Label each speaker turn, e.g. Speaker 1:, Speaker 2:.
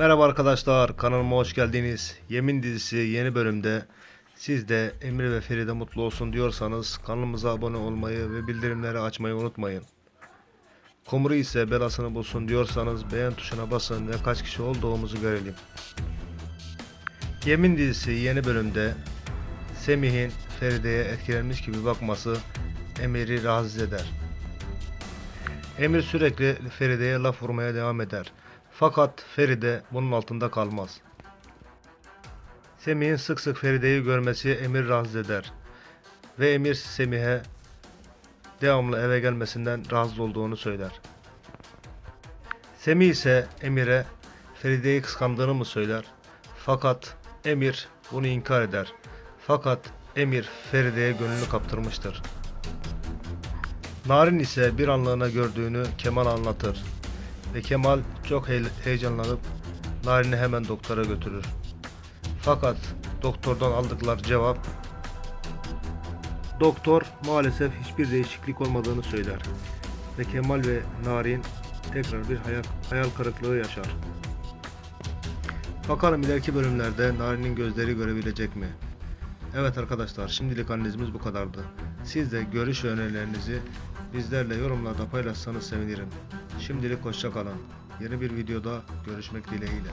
Speaker 1: Merhaba arkadaşlar, kanalıma hoş geldiniz. Yemin dizisi yeni bölümde siz de Emre ve Feride mutlu olsun diyorsanız kanalımıza abone olmayı ve bildirimleri açmayı unutmayın. Komuru ise belasını bulsun diyorsanız beğen tuşuna basın ve kaç kişi olduğumuzu görelim. Yemin dizisi yeni bölümde Semih'in Feride'ye etkilenmiş gibi bakması Emir'i rahatsız eder. Emir sürekli Feride'ye laf vurmaya devam eder. Fakat Feride bunun altında kalmaz. Semih'in sık sık Feride'yi görmesi Emir rahatsız eder. Ve Emir Semih'e devamlı eve gelmesinden rahatsız olduğunu söyler. Semih ise Emir'e Feride'yi kıskandığını mı söyler? Fakat Emir bunu inkar eder. Fakat Emir Feride'ye gönlünü kaptırmıştır. Narin ise bir anlığına gördüğünü Kemal anlatır ve Kemal çok he- heyecanlanıp Narin'i hemen doktora götürür. Fakat doktordan aldıkları cevap Doktor maalesef hiçbir değişiklik olmadığını söyler ve Kemal ve Narin tekrar bir hayal, hayal kırıklığı yaşar. Bakalım ileriki bölümlerde Narin'in gözleri görebilecek mi? Evet arkadaşlar şimdilik analizimiz bu kadardı. Siz de görüş ve önerilerinizi bizlerle yorumlarda paylaşsanız sevinirim. Şimdilik hoşça kalın. Yeni bir videoda görüşmek dileğiyle.